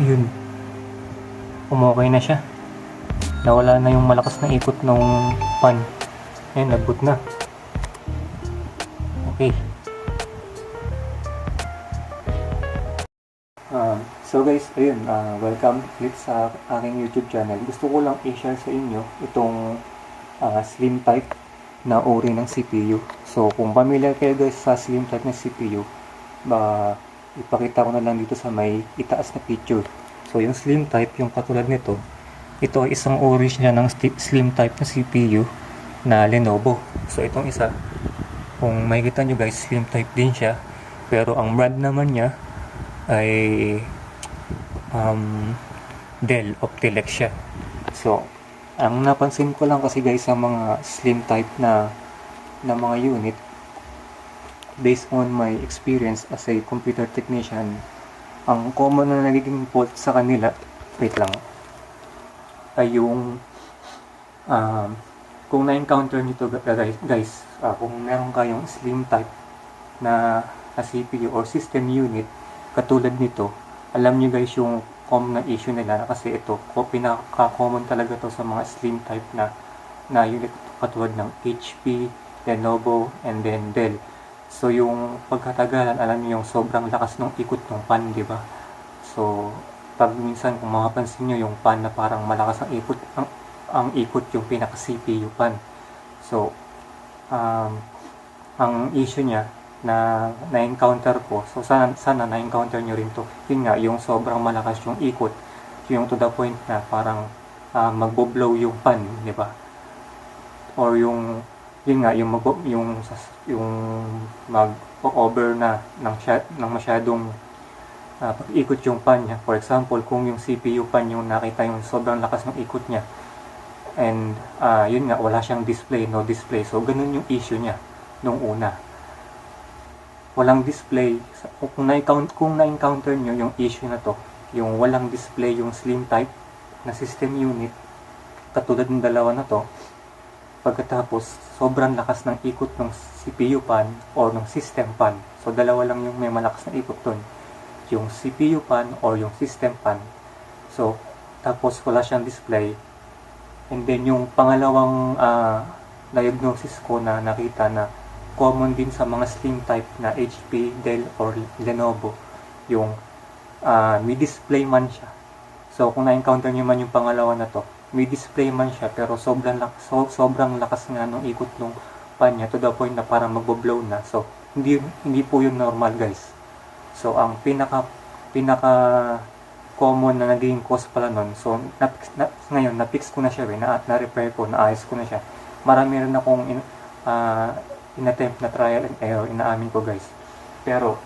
Yun. Umokay na siya. Nawala na yung malakas na ikot ng pan. Ayun, nagboot na. Okay. Ah, so guys, ayun, ah, welcome ulit sa aking YouTube channel. Gusto ko lang i-share sa inyo itong ah, slim type na uri ng CPU. So, kung familiar kayo guys sa slim type ng CPU, ba ipakita ko na lang dito sa may itaas na picture. So, yung slim type, yung katulad nito, ito ay isang uri niya ng slim type na CPU na Lenovo. So, itong isa, kung makikita nyo guys, slim type din siya. Pero ang brand naman niya ay um, Dell Optilex siya. So, ang napansin ko lang kasi guys sa mga slim type na na mga unit based on my experience as a computer technician ang common na nagiging fault sa kanila wait lang ay yung um, kung na-encounter nito guys, guys ah, kung meron kayong slim type na, na CPU or system unit katulad nito alam nyo guys yung common na issue nila kasi ito pinaka-common talaga to sa mga slim type na na unit katulad ng HP, Lenovo, and then Dell. So yung pagkatagalan, alam niyo yung sobrang lakas ng ikot ng pan, di ba? So pag minsan kung mapapansin niyo yung pan na parang malakas ang ikot, ang, ang ikot yung pinaka CPU pan. So um, ang issue niya na na-encounter ko, so sana, sana na-encounter nyo rin to. Yun nga, yung sobrang malakas yung ikot, yung to the point na parang ah, magbo-blow yung pan, di ba? Or yung, yun nga, yung, mag, yung, yung mag-over na ng, sya- ng masyadong ah, pag-ikot yung pan niya. For example, kung yung CPU pan yung nakita yung sobrang lakas ng ikot niya, and ah, yun nga, wala siyang display, no display. So, ganun yung issue niya nung una walang display kung na-encounter kung na-encounter nyo yung issue na to yung walang display yung slim type na system unit katulad ng dalawa na to pagkatapos sobrang lakas ng ikot ng CPU pan or ng system pan so dalawa lang yung may malakas na ikot dun yung CPU pan or yung system pan so tapos wala siyang display and then yung pangalawang ah, diagnosis ko na nakita na common din sa mga slim type na HP, Dell, or Lenovo. Yung ah, may display man siya. So, kung na-encounter nyo man yung pangalawa na to, may display man siya, pero sobrang, lak- so, sobrang lakas nga nung ikot nung pan niya to the point na parang magbo-blow na. So, hindi, hindi po yun normal, guys. So, ang pinaka, pinaka common na naging cause pala nun. So, na, na, ngayon, na-fix ko na siya, eh, na, na-repair ko, naayos ko na siya. Marami rin akong in, ah, inattempt na trial and error, inaamin ko guys. Pero,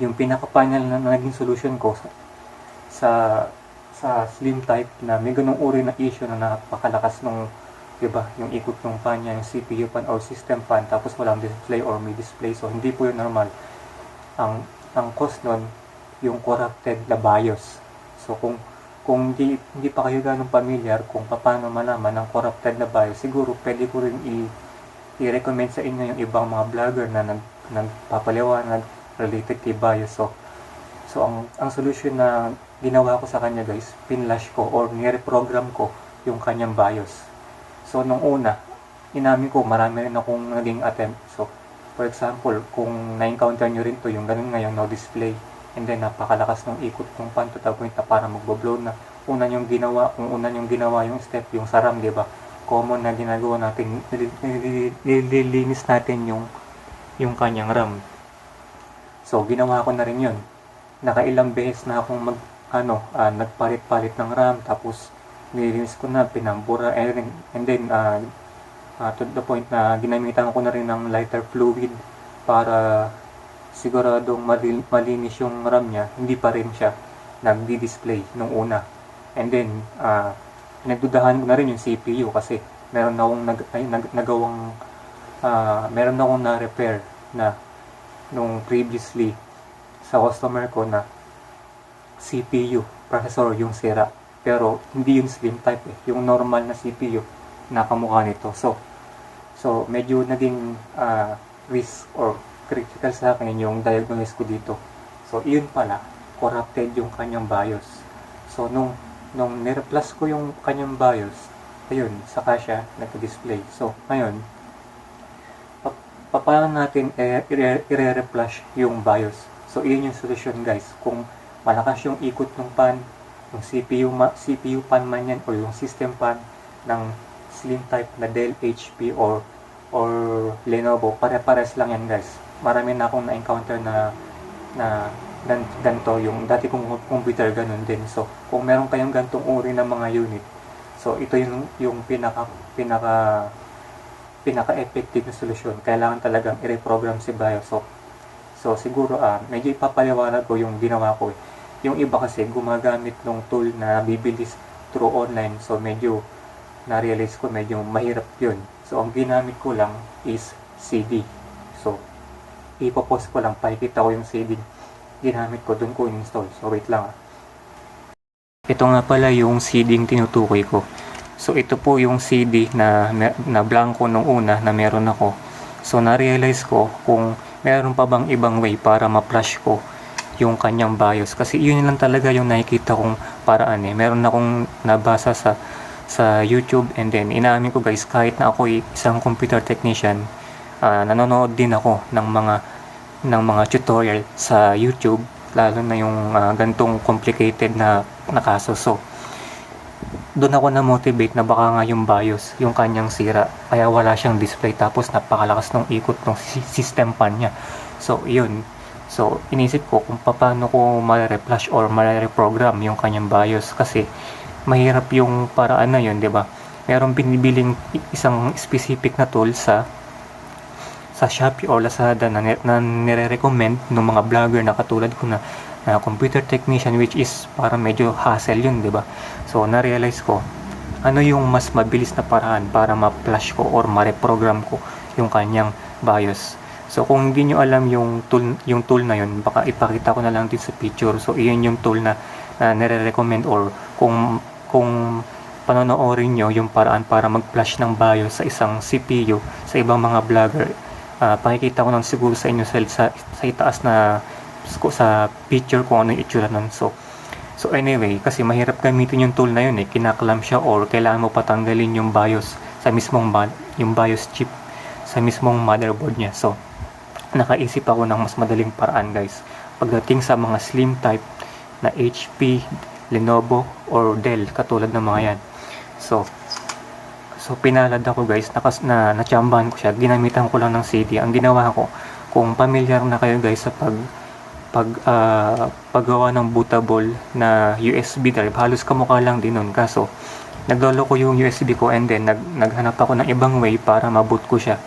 yung pinaka-final na, na naging solution ko sa, sa sa slim type na may ganung uri na issue na napakalakas nung 'di ba yung ikot ng pan niya yung CPU pan or system pan tapos walang display or may display. So hindi po yun normal. Ang ang cause nun yung corrupted na BIOS so kung kung hindi, hindi pa kayo ganong familiar kung paano malaman ang corrupted na BIOS siguro pwede ko rin i i-recommend sa inyo yung ibang mga vlogger na nag, nagpapaliwanag related kay BIOS. So, so ang, ang solution na ginawa ko sa kanya guys, pinlash ko or nire-program ko yung kanyang BIOS. So, nung una, inamin ko, marami rin akong naging attempt. So, for example, kung na-encounter nyo rin to, yung ganun ngayon, no display. And then, napakalakas ng ikot ng pan to the point na para magbo-blow na. Una yung ginawa, kung una yung ginawa yung step, yung saram, di ba? Common na ginagawa natin, nili- nili- nililinis natin yung yung kanyang RAM. So, ginawa ko na rin yun. Nakailang beses na akong mag, ano, ah, nagpalit-palit ng RAM, tapos nilinis ko na, pinambura, and and then ah, ah, to the point na ginamitan ko na rin ng lighter fluid para siguradong malin- malinis yung RAM niya, hindi pa rin siya nagdi-display nung una. And then, ah, pinagdudahan ko na rin yung CPU kasi meron na akong nag, ay, nag, nagawang ah, meron na akong na-repair na nung previously sa customer ko na CPU, processor yung sira. Pero hindi yung slim type eh. Yung normal na CPU na kamukha nito. So, so medyo naging ah, risk or critical sa akin yung diagnosis ko dito. So, iyon pala, corrupted yung kanyang BIOS. So, nung, nung nireplace ko yung kanyang BIOS, ayun, saka siya nag-display. So, ngayon, pa- pa- paano natin i- i- i-reflash yung BIOS? So, iyon yung solusyon guys. Kung malakas yung ikot ng pan, yung CPU, ma- CPU pan man yan, o yung system pan ng slim type na Dell, HP, or or Lenovo, pare-pares lang yan guys. Marami na akong na-encounter na na gan ganito, yung dati kong computer ganun din. So, kung meron kayong gantong uri ng mga unit, so ito yung yung pinaka pinaka pinaka-effective na solusyon. Kailangan talagang i-reprogram si BIOS. So, so siguro ah medyo ipapaliwanag ko yung ginawa ko. Yung iba kasi gumagamit ng tool na bibilis through online. So, medyo na-realize ko medyo mahirap yun. So, ang ginamit ko lang is CD. So, ipopost ko lang, pakikita ko yung CD ginamit ko, doon ko in-install. So, wait lang. Ito nga pala yung CD yung tinutukoy ko. So, ito po yung CD na, na blanco nung una na meron ako. So, na-realize ko kung meron pa bang ibang way para ma-flash ko yung kanyang BIOS. Kasi yun lang talaga yung nakikita kong paraan eh. Meron akong nabasa sa sa YouTube and then inaamin ko guys kahit na ako isang computer technician ah, nanonood din ako ng mga ng mga tutorial sa YouTube lalo na yung ah, gantong complicated na, na doon ako na motivate na baka nga yung BIOS yung kanyang sira kaya wala siyang display. Tapos napakalakas ng ikot ng system pan niya. So yun. So inisip ko kung paano ko ma-reflash or ma-reprogram yung kanyang BIOS. Kasi mahirap yung paraan na yun, 'di ba? Merong binibiling isang specific na tool sa sa Shopee or Lazada na, na nire-recommend ng mga vlogger na katulad ko na, na computer technician which is para medyo hassle yun, 'di ba? So na-realize ko ano yung mas mabilis na paraan para ma-flash ko or ma-reprogram ko yung kanyang BIOS. So kung hindi nyo alam yung tool yung tool na yun, baka ipakita ko na lang din sa picture. So iyon yung tool na, na nire-recommend or kung kung panonoorin nyo yung paraan para mag-flash ng BIOS sa isang CPU sa ibang mga vlogger. Ah, pakikita ko lang siguro sa inyo sa, sa, sa itaas na sa picture kung ano yung itsura nun. So, so anyway, kasi mahirap gamitin yung tool na yun eh. Kinaklam siya or kailangan mo patanggalin yung BIOS sa mismong yung BIOS chip sa mismong motherboard niya. So, nakaisip ako ng mas madaling paraan guys. Pagdating sa mga slim type na HP, Lenovo, or Dell, katulad ng mga yan. So, so pinalad ako guys, nakas, na natsambahan ko siya, ginamitan ko lang ng CD. Ang ginawa ko, kung familiar na kayo guys sa pag pag ah, paggawa ng bootable na USB drive, halos kamukha lang din nun. Kaso, naglolo ko yung USB ko and then nag, naghanap ako ng ibang way para maboot ko siya.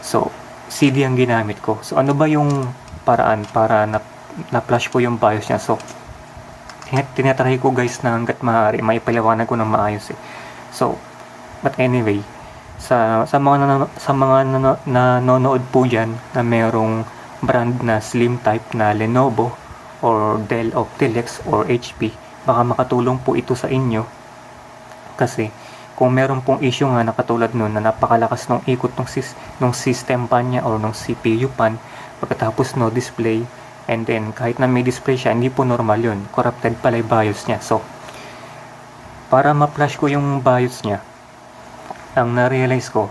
So, CD ang ginamit ko. So, ano ba yung paraan para na, na-flash ko yung BIOS niya? So, tin- tinatry ko guys na hanggat maaari, may paliwanag ko ng maayos eh. So, but anyway, sa sa mga nano, sa mga nano, nanonood po diyan na merong brand na slim type na Lenovo or Dell Optilex or HP, baka makatulong po ito sa inyo. Kasi kung meron pong issue nga na katulad nun na napakalakas ng ikot ng, sis, ng system pan niya or ng CPU pan pagkatapos no display and then kahit na may display siya hindi po normal yun. Corrupted pala yung BIOS niya. So para ma-flash ko yung BIOS niya ang na-realize ko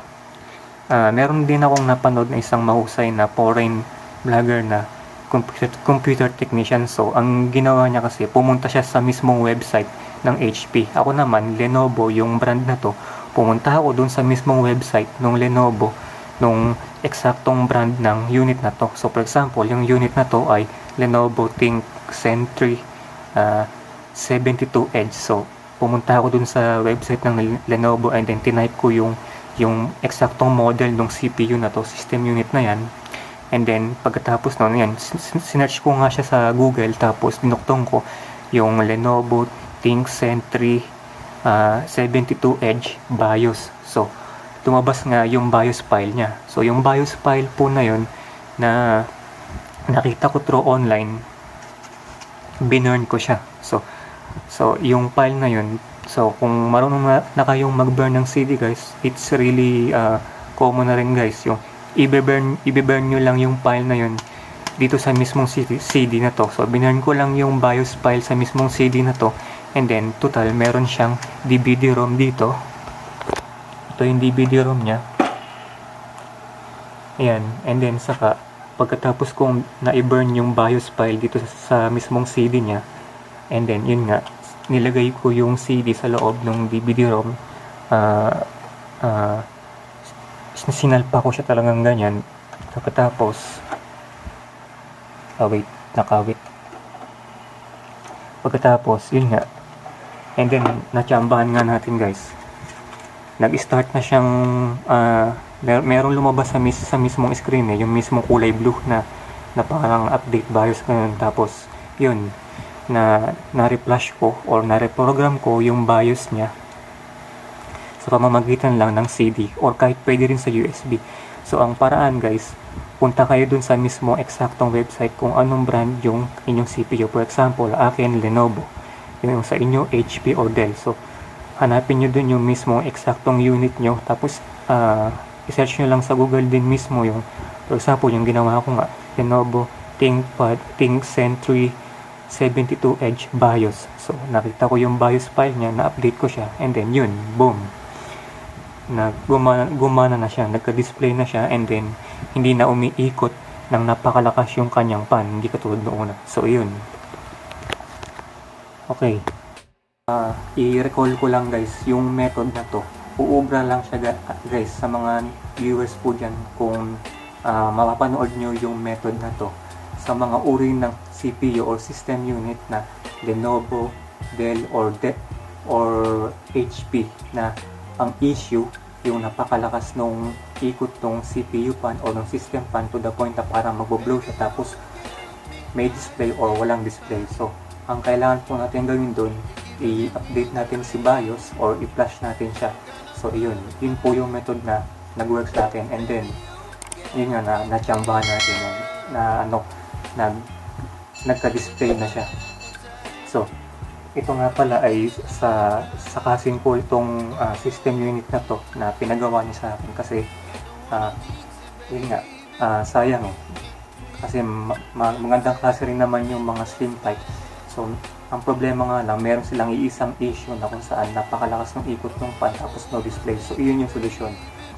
ah, meron din akong napanood na isang mahusay na foreign vlogger na computer, computer technician. So ang ginawa niya kasi pumunta siya sa mismong website ng HP ako naman Lenovo yung brand na to. Pumunta ako dun sa mismong website ng Lenovo nung eksaktong brand ng unit na to. So for example yung unit na to ay Lenovo ThinkCentre ah, 72 Edge. So pumunta ako dun sa website ng Lenovo and then tinype ko yung yung eksaktong model ng CPU na to system unit na yan And then, pagkatapos nun, yan, sin- sin- sinearch ko nga siya sa Google, tapos dinuktong ko yung Lenovo ThinkCentre ah, 72 Edge BIOS. So, lumabas nga yung BIOS file niya. So, yung BIOS file po na yun, na nakita ko through online, binurn ko siya. So, so yung file na yun, so kung marunong na, na kayong mag-burn ng CD guys, it's really ah, common na rin guys, yung i-burn, i-burn nyo lang yung file na yun dito sa mismong CD, na to. So, binurn ko lang yung BIOS file sa mismong CD na to And then, total, meron siyang DVD-ROM dito. Ito yung DVD-ROM niya. Ayan. And then, saka, pagkatapos kong na-burn yung BIOS file dito sa, sa mismong CD niya, and then, yun nga, nilagay ko yung CD sa loob ng DVD-ROM. Ah, ah, sinalpa ko siya talagang ganyan. Pagkatapos, wait, nakawit. Pagkatapos, yun nga, and then, natsambahan nga natin guys. Nag-start na siyang, ah, mer merong lumabas sa, mis sa mismong screen eh, yung mismong kulay blue na, na parang update BIOS ganun. Tapos, yun, na na-reflash ko or na-reprogram ko yung BIOS niya sa pamamagitan lang ng CD or kahit pwede rin sa USB. So, ang paraan guys, punta kayo dun sa mismo eksaktong website kung anong brand yung inyong CPU. For example, akin Lenovo. Yung sa inyo, HP or Dell. So, hanapin nyo dun yung mismo eksaktong unit nyo. Tapos, ah, isearch nyo lang sa Google din mismo yung, for example, yung ginawa ko nga, Lenovo ThinkPad, ThinkZen 3 72 Edge BIOS. So, nakita ko yung BIOS file niya, na-update ko siya, and then yun, boom. Na gumana, na siya, nagka-display na siya, and then hindi na umiikot ng napakalakas yung kanyang pan, hindi katulad noon. So, yun. Okay. Ah, i-recall ko lang guys, yung method na to. Uubra lang siya guys sa mga viewers po dyan kung ah, mapapanood nyo yung method na to sa mga uri ng CPU or system unit na Lenovo, Dell or De or HP na ang issue yung napakalakas nung ikot ng CPU fan or ng system fan to the point na parang magbo-blow siya tapos may display or walang display. So, ang kailangan po natin gawin doon, i-update natin si BIOS or i-flash natin siya. So, yun. Yun po yung method na nag-work sa atin. And then, yun nga na natsambahan natin na, na ano, nag, nagka-display na siya. Ito nga pala ay sa sa kasing ko itong ah, system unit na to na pinagawa niya sa akin kasi ah, yun nga ah, sayang eh. Kasi ma- ma- magandang klase rin naman yung mga slim type. So ang problema nga lang meron silang iisang issue na kung saan napakalakas ng ikot ng fan tapos no display. So iyon yung solusyon.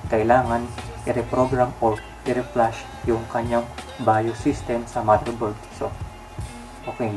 Kailangan i-reprogram or i-reflash yung kanyang BIOS system sa motherboard. So okay